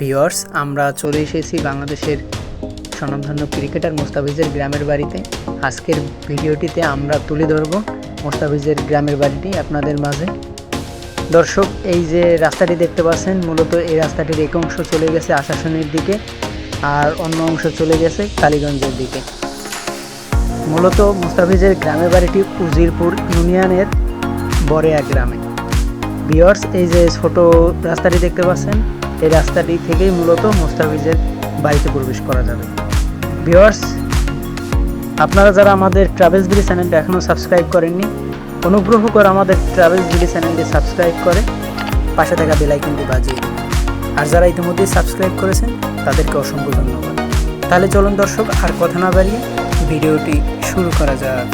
Viewers আমরা চলে এসেছি বাংলাদেশের স্বনামধন্য ক্রিকেটার মোস্তাফিজের গ্রামের বাড়িতে। আজকের ভিডিওটিতে আমরা তুলে ধরব মোস্তাফিজের গ্রামের বাড়িটি আপনাদের মাঝে। দর্শক, এই যে রাস্তাটি দেখতে পাচ্ছেন, মূলত এই রাস্তাটির এক অংশ চলে গেছে আশাসনের দিকে আর অন্য অংশ চলে গেছে কালীগঞ্জের দিকে। মূলত মুস্তাফিজের গ্রামের বাড়িটি উজিরপুর ইউনিয়নের বরেয়া গ্রামে। বিয়ার্স এই যে ছোট রাস্তাটি দেখতে পাচ্ছেন এই রাস্তাটি থেকেই মূলত মুস্তাফিজের বাড়িতে প্রবেশ করা যাবে। বিয়ার্স আপনারা যারা আমাদের ট্রাভেলস বিডি চ্যানেলটা এখনও সাবস্ক্রাইব করেননি, অনুগ্রহ করে আমাদের ট্রাভেলস বিডি চ্যানেলটি সাবস্ক্রাইব করে পাশে থাকা বেলাইকনটি বাজিয়ে দিন। আর যারা ইতিমধ্যেই সাবস্ক্রাইব করেছেন, তাদেরকে অসংখ্য ধন্যবাদ। তাহলে চলুন দর্শক, আর কথা না বাড়িয়ে ভিডিওটি শুরু করা যাক।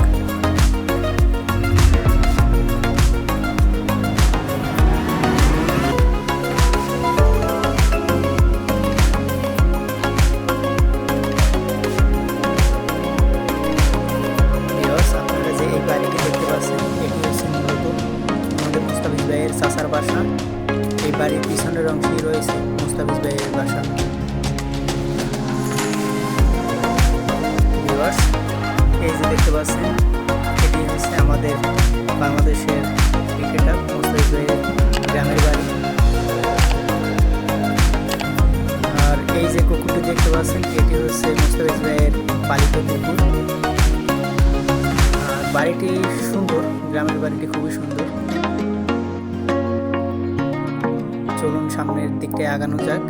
অংশেই মুস্তাফিজ ভাইয়ের বাসা। এই যে দেখতে পাচ্ছেন, এটি হচ্ছে আমাদের বাংলাদেশের ক্রিকেটার মুস্তাফিজ ভাইয়ের গ্রামের বাড়ি। আর এই যে কুকুরটি দেখতে পাচ্ছেন, এটি হচ্ছে মুস্তাফিজ ভাইয়ের পালিত কুকুর। বাড়িটি সুন্দর, গ্রামের বাড়িটি খুবই সুন্দর। চলুন সামনের দিকটায় আগানো যাক।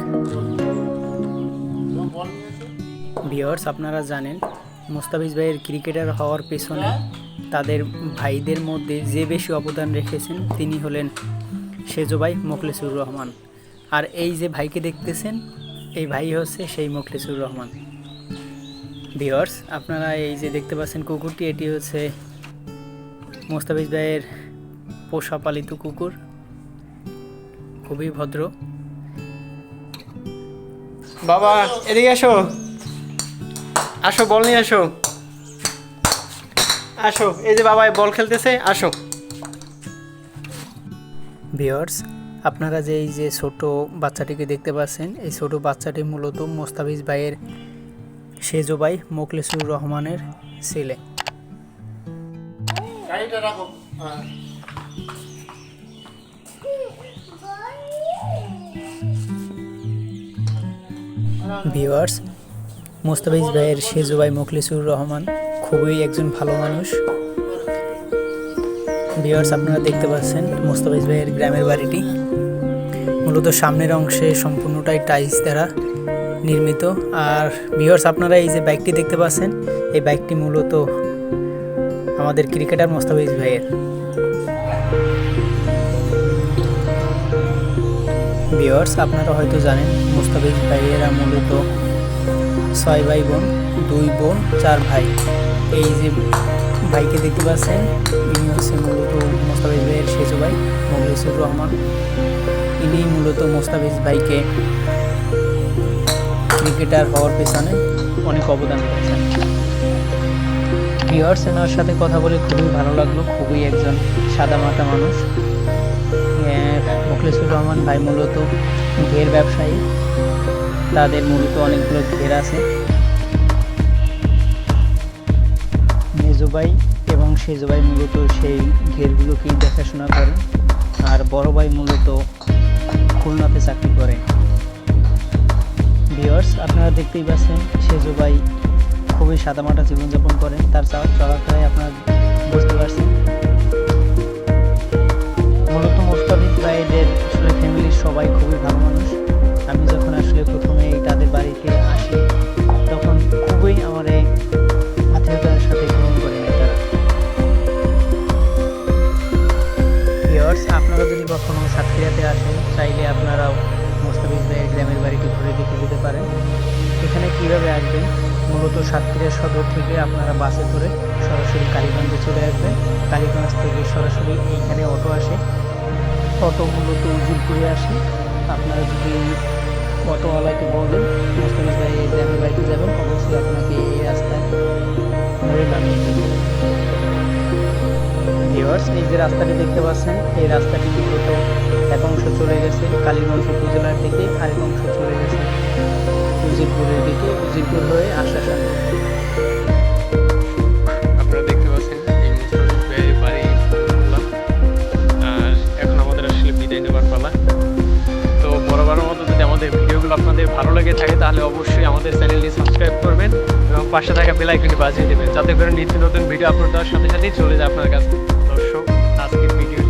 ভিওর্স আপনারা জানেন, মোস্তাফিজ ভাইয়ের ক্রিকেটার হওয়ার পেছনে তাদের ভাইদের মধ্যে যে বেশি অবদান রেখেছেন তিনি হলেন সেজো ভাই মোখলেসুর রহমান। আর এই যে ভাইকে দেখতেছেন, এই ভাই হচ্ছে সেই মোখলেসুর রহমান। ভিওর্স আপনারা এই যে দেখতে পাচ্ছেন কুকুরটি, এটি হচ্ছে মোস্তাফিজ ভাইয়ের পোষা পালিত কুকুর। খুবই ভদ্র। বাবা এদিকে আসো। আসো বল নিয়ে আসো। আসো এই যে বাবা বল খেলতেছে আসো। ভিওর্স আপনারা যে এই যে ছোট বাচ্চাটিকে দেখতে পাচ্ছেন এই ছোট বাচ্চাটি মূলত মোস্তাফিজ ভাইয়ের সেজো ভাই মোকলেসুর রহমানের ছেলে। গাড়িটা রাখো। ভিওয়ার্স মোস্তাফিজ ভাইয়ের সেজু ভাই মোখলিসুর রহমান খুবই একজন ভালো মানুষ। ভিওয়ার্স আপনারা দেখতে পাচ্ছেন মোস্তাফিজ ভাইয়ের গ্রামের বাড়িটি। মূলত সামনের অংশে সম্পূর্ণটাই টাইলস দ্বারা নির্মিত। আর ভিওয়ার্স আপনারা এই যে বাইকটি দেখতে পাচ্ছেন, এই বাইকটি মূলত আমাদের ক্রিকেটার মোস্তাফিজ ভাইয়ের। ভিওয়ার্স আপনারা হয়তো জানেন, মুস্তাফিজ ভাইয়েরা মূলত ছয় ভাই বোন, দুই বোন, চার ভাই। এই যে ভাইকে দেখতে পাচ্ছেন, ইনি হচ্ছে মূলত মোস্তাফিজ ভাইয়ের সেজু ভাই মৌলিসুর রহমান। ইনি মূলত মোস্তাফিজ ভাইকে ক্রিকেটার হওয়ার পেছনে অনেক অবদান করেছেন ভিওয়ার্স এনার সাথে কথা বলে খুবই ভালো লাগল, খুবই একজন সাদা সাদামাটা মানুষ। মুখলেসুর রহমান ভাই মূলত ঘের ব্যবসায়ী। তাদের মূলত অনেকগুলো ঘের আছে। মেজুবাই এবং সেজুবাই মূলত সেই ঘেরগুলোকেই দেখাশোনা করেন। আর বড় ভাই মূলত খুলনাতে চাকরি করে ভিওর্স আপনারা দেখতেই পাচ্ছেন সেজুবাই খুবই সাদামাটা জীবনযাপন করেন। তার চলাফেরায় আপনারা বুঝতে পারছেন ভাইদের আসলে ফ্যামিলির সবাই খুবই ভালো মানুষ। আমি যখন আসলে প্রথমে তাদের বাড়িতে আসি, তখন খুবই আমার আত্মীয়তার সাথে গ্রহণ করে ভিওর্স আপনারা যদি কখনো সাতক্ষীরাতে আসেন, চাইলে আপনারাও মোস্তাফিজ ভাইয়ের গ্রামের বাড়িটি ঘুরে দেখে যেতে পারেন। এখানে কীভাবে আসবেন? মূলত সাতক্ষীরা সদর থেকে আপনারা বাসে করে সরাসরি কালীগঞ্জে চলে আসবেন। কালীগঞ্জ থেকে সরাসরি এইখানে অটো আসে। অটো মূলত উজুর করে আসে। আপনারা যদি অটোওয়ালাকে বলেন মোস্তানিজ ভাই গ্রামের বাড়িতে যাবেন, অবশ্যই আপনাকে এই রাস্তায় ধরে নামিয়ে এই যে রাস্তাটি দেখতে পাচ্ছেন, এই রাস্তাটি মূলত এক অংশ চলে গেছে কালীগঞ্জ উপজেলার দিকে, আরেক অংশ চলে গেছে উজিরপুরের দিকে উজিরপুর হয়ে আশাশান পাশে থাকা বেল আইকনটি বাজিয়ে দেবেন। যাতে করে নিত্য নতুন ভিডিও আপলোড দেওয়ার সাথে সাথেই চলে যায় আপনার কাছে। দর্শক, আজকের ভিডিও